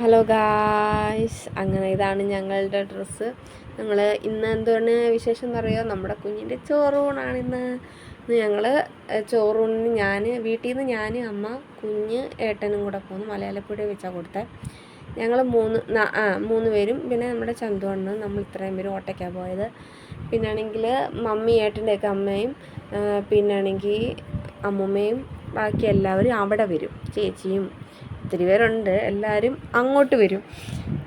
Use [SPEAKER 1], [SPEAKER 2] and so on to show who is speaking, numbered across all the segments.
[SPEAKER 1] Hello guys അങ്ങനെ ഇതാണ് ഞങ്ങളുടെ ഡ്രസ്സ് ഞങ്ങൾ ഇന്ന് എന്താണ് വിശേഷം എന്ന് പറയുക നമ്മുടെ കുഞ്ഞിന്റെ ചോറൂണാണ് ഇന്ന്. ഞങ്ങൾ ചോറൂണിന് ഞാൻ വീട്ടിൽ നിന്ന് ഞാൻ അമ്മ കുഞ്ഞ് ഏട്ടനും കൂടെ പോന്നു. മലയാളപ്പുഴ വെച്ചാൽ കൊടുത്തത് ഞങ്ങൾ മൂന്ന് ആ മൂന്ന് പേരും. പിന്നെ നമ്മുടെ ചന്തുവണ്ണ് നമ്മൾ ഇത്രയും പേരും ഓട്ടയ്ക്കാണ് പോയത്. പിന്നാണെങ്കിൽ മമ്മി ഏട്ടന്റെയൊക്കെ അമ്മയും പിന്നാണെങ്കിൽ അമ്മൂമ്മയും ബാക്കി എല്ലാവരും അവിടെ വരും. ചേച്ചിയും ഒത്തിരി പേരുണ്ട്. എല്ലാവരും അങ്ങോട്ട് വരും.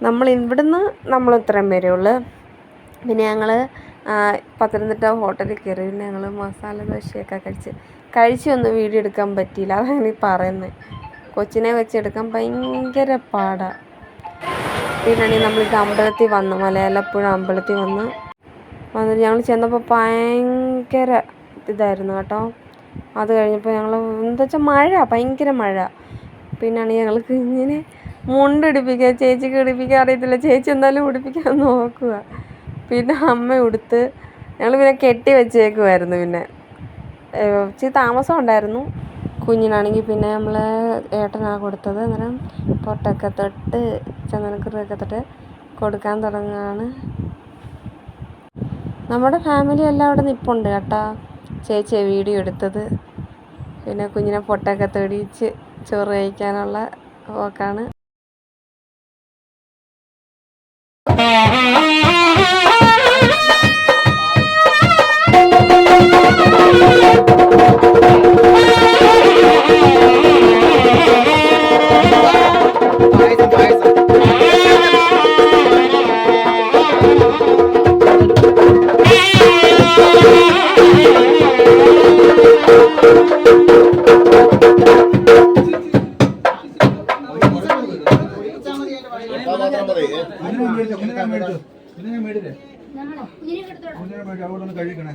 [SPEAKER 1] നമ്മൾ ഇവിടുന്ന് നമ്മൾ ഇത്രയും പേരേ ഉള്ളു. പിന്നെ ഞങ്ങൾ പത്തനംതിട്ട ഹോട്ടലിൽ കയറി. പിന്നെ ഞങ്ങൾ മസാല ദോശയൊക്കെ കഴിച്ച് കഴിച്ചൊന്നും വീഡിയോ എടുക്കാൻ പറ്റിയില്ല. അതാണ് ഈ പറയുന്നത് കൊച്ചിനെ വെച്ചെടുക്കാൻ ഭയങ്കര പാടാണ് പിന്നാണെങ്കിൽ നമ്മളിത് അമ്പലത്തിൽ വന്നു. മലയാളപ്പുഴ അമ്പലത്തിൽ വന്ന്. വന്നിട്ട് ഞങ്ങൾ ചെന്നപ്പോൾ ഭയങ്കര ഇതായിരുന്നു കേട്ടോ. അത് കഴിഞ്ഞപ്പോൾ ഞങ്ങൾ എന്താ വെച്ചാൽ മഴ ഭയങ്കര മഴ. പിന്നാണ് ഞങ്ങൾക്ക് ഇങ്ങനെ മുണ്ടിടിപ്പിക്കുക ചേച്ചിക്ക് ഇടിപ്പിക്കാൻ അറിയത്തില്ല. ചേച്ചി എന്തായാലും ഉടുപ്പിക്കാൻ നോക്കുക. പിന്നെ അമ്മ ഉടുത്ത് ഞങ്ങൾ പിന്നെ കെട്ടി വെച്ചേക്കുമായിരുന്നു പിന്നെ. ഇച്ചിരി താമസം ഉണ്ടായിരുന്നു. കുഞ്ഞിനാണെങ്കിൽ പിന്നെ നമ്മൾ ഏട്ടനാണ് കൊടുത്തത്. അന്നേരം പൊട്ടൊക്കെ തൊട്ട് ചന്ദനക്കുറിയൊക്കെ തൊട്ട് കൊടുക്കാൻ തുടങ്ങുകയാണ്. നമ്മുടെ ഫാമിലി എല്ലാം അവിടെ നിൽപ്പുണ്ട് കേട്ടോ. ചേച്ചിയെ വീഡിയോ എടുത്തത്. പിന്നെ കുഞ്ഞിനെ പൊട്ടൊക്കെ തൊടിയിച്ച് ചോറ് കഴിക്കാനുള്ള പോക്കാണ്
[SPEAKER 2] കുഞ്ഞിനെ മേടിച്ചോ, കുഞ്ഞിനെ മേടിച്ചില്ലേ? കുഞ്ഞിനെ മേടിച്ചു, അവിടെ ഒന്ന് കഴിക്കണേ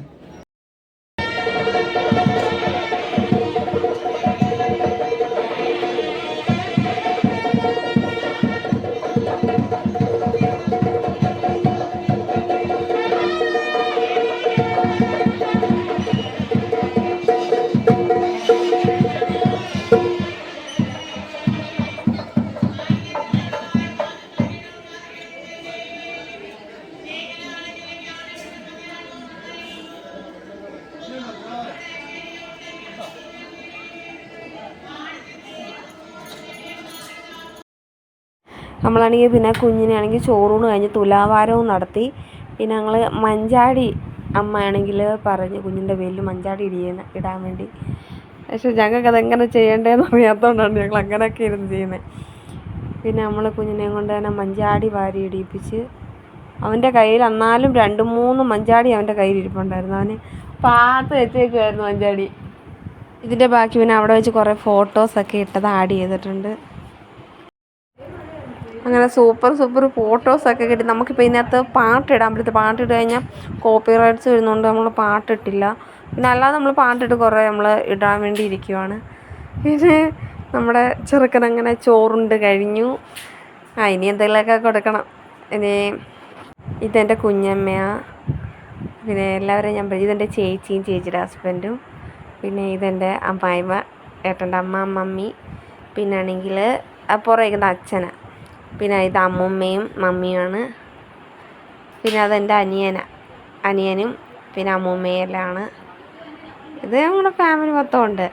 [SPEAKER 1] നമ്മളാണെങ്കിൽ പിന്നെ കുഞ്ഞിനാണെങ്കിൽ ചോറൂണ് കഴിഞ്ഞ് തുലാവാരവും നടത്തി. പിന്നെ ഞങ്ങൾ മഞ്ചാടി അമ്മയാണെങ്കിൽ പറഞ്ഞ് കുഞ്ഞിന്റെ പേരിൽ മഞ്ചാടി ഇടിയുന്ന ഇടാൻ വേണ്ടി. പക്ഷെ ഞങ്ങൾക്ക് അതെങ്ങനെ ചെയ്യേണ്ടതെന്ന് അറിയാത്തതുകൊണ്ടാണ് ഞങ്ങൾ അങ്ങനെയൊക്കെ ഇരുന്ന് ചെയ്യുന്നത് പിന്നെ നമ്മൾ കുഞ്ഞിനെ കൊണ്ട് തന്നെ മഞ്ചാടി വാരി ഇടിയിപ്പിച്ച് അവന്റെ കയ്യിൽ എന്നാലും രണ്ട് മൂന്ന് മഞ്ചാടി അവന്റെ കയ്യിൽ ഇരിപ്പുണ്ടായിരുന്നു. അവന് പാത്ത് വെച്ചേക്കുമായിരുന്നു മഞ്ചാടി. ഇതിന്റെ ബാക്കി പിന്നെ അവിടെ വെച്ച് കുറേ ഫോട്ടോസൊക്കെ ഇട്ടത് ആഡ് ചെയ്തിട്ടുണ്ട്. അങ്ങനെ സൂപ്പർ സൂപ്പർ ഫോട്ടോസൊക്കെ കിട്ടി. നമുക്കിപ്പോൾ ഇതിനകത്ത് പാട്ടിടാൻ പറ്റത്തില്ല. പാട്ടിട്ട് കഴിഞ്ഞാൽ കോപ്പി റൈറ്റ്സ് വരുന്നതുകൊണ്ട് നമ്മൾ പാട്ടിട്ടില്ല. പിന്നെ അല്ലാതെ നമ്മൾ പാട്ടിട്ട് കുറേ നമ്മൾ ഇടാൻ വേണ്ടി ഇരിക്കുവാണ്. പിന്നെ നമ്മുടെ ചെറുക്കൻ അങ്ങനെ ചോറുണ്ട് കഴിഞ്ഞു. ആ ഇനി എന്തെങ്കിലുമൊക്കെ കൊടുക്കണം. ഇനി ഇതെന്റെ കുഞ്ഞമ്മയാ. പിന്നെ എല്ലാവരെയും ഞാൻ പറയും ഇതെന്റെ ചേച്ചിയും ചേച്ചിയുടെ ഹസ്ബൻഡും. പിന്നെ ഇതെന്റെ അമ്മായിമ്മ ഏട്ടന്റെ അമ്മ മമ്മി. പിന്നെ ആണെങ്കിൽ അച്ഛനാണ് അച്ഛനാ. പിന്നെ ഇത് അമ്മുമ്മയും മമ്മിയുമാണ് പിന്നെ അതെന്റെ അനിയന അനിയനും പിന്നെ അമ്മൂമ്മയെല്ലാമാണ് ഇത് നമ്മുടെ ഫാമിലി മൊത്തം ഉണ്ട്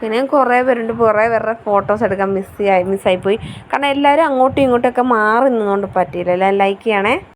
[SPEAKER 1] പിന്നെ കുറേ പേരുണ്ട്. കുറേ പേരുടെ ഫോട്ടോസ് എടുക്കാൻ മിസ്സായി മിസ്സായിപ്പോയി കാരണം എല്ലാവരും അങ്ങോട്ടും ഇങ്ങോട്ടും ഒക്കെ മാറി നിന്നുകൊണ്ട് പറ്റിയില്ല. എല്ലാം ലൈക്ക് ചെയ്യണേ.